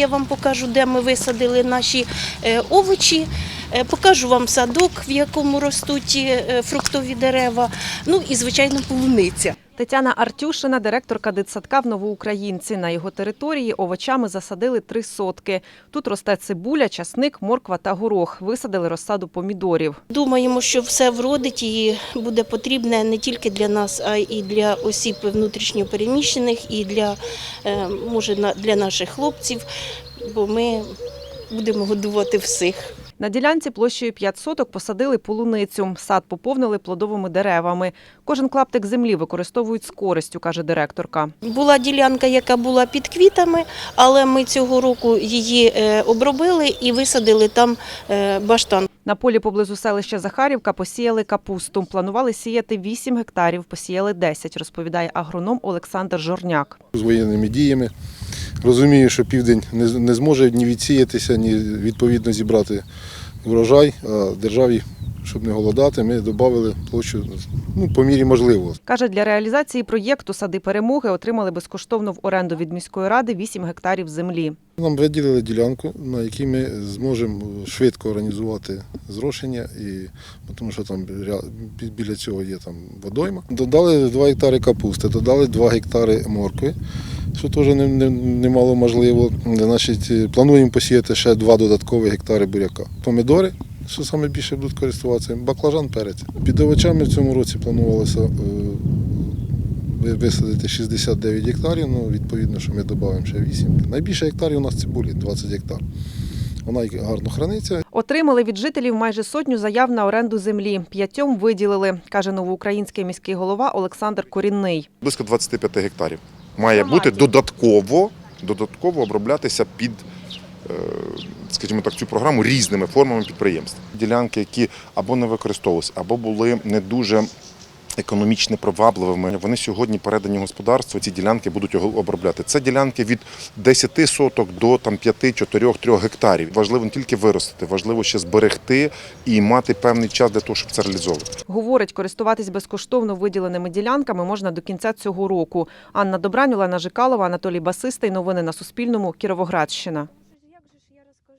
Я вам покажу, де ми висадили наші е, овочі. Е, Покажу вам садок, в якому ростуть е, фруктові дерева. Ну і звичайно полуниця. Тетяна Артюшина, директорка дитсадка в Новоукраїнці. На його території овочами засадили три сотки. Тут росте цибуля, часник, морква та горох. Висадили розсаду помідорів. Думаємо, що все вродить і буде потрібне не тільки для нас, а й для осіб внутрішньо переміщених, і для е, може для наших хлопців, бо ми будемо годувати всіх. На ділянці площею 5 соток посадили полуницю. Сад поповнили плодовими деревами. Кожен клаптик землі використовують з користю, каже директорка. Була ділянка, яка була під квітами, але ми цього року її е, обробили і висадили там е, баштан. На полі поблизу селища Захарівка посіяли капусту. Планували сіяти 8 гектарів, посіяли 10, розповідає агроном Олександр Жорняк. з воєнними діями. Розумію, що південь не, зможе ні відсіятися, ні відповідно зібрати врожай, а державі, щоб не голодати, ми додали площу ну, по мірі можливого. Каже, для реалізації проєкту сади перемоги отримали безкоштовно в оренду від міської ради 8 гектарів землі. Нам виділили ділянку, на якій ми зможемо швидко організувати зрошення, і, тому що там біля цього є там водойма. Додали 2 гектари капусти, додали 2 гектари моркви, що теж не- не- немало можливо. Значить, е, плануємо посіяти ще 2 додаткові гектари буряка. Помідори, що саме більше будуть користуватися, баклажан, перець. Під овочами в цьому році планувалося е, висадити 69 гектарів, ну відповідно, що ми додаємо ще 8. Найбільше гектарів у нас цибулі 20 гектар. Вона й гарно храниться. Отримали від жителів майже сотню заяв на оренду землі. П'ятьом виділили, каже новоукраїнський міський голова Олександр Корінний. близько 25 гектарів. Має бути додатково, додатково оброблятися під, е, скажімо так, цю програму різними формами підприємств. Ділянки, які або не використовувалися, або були не дуже економічно привабливими. Вони сьогодні передані господарству. Ці ділянки будуть обробляти. Це ділянки від 10 соток до там 5, 4, 3 гектарів. Важливо не тільки виростити, важливо ще зберегти і мати певний час для того, щоб це реалізовувати. Говорить, користуватись безкоштовно виділеними ділянками можна до кінця цього року. Анна Добрань, Олена Жикалова, Анатолій Басистий. Новини на Суспільному. Кіровоградщина.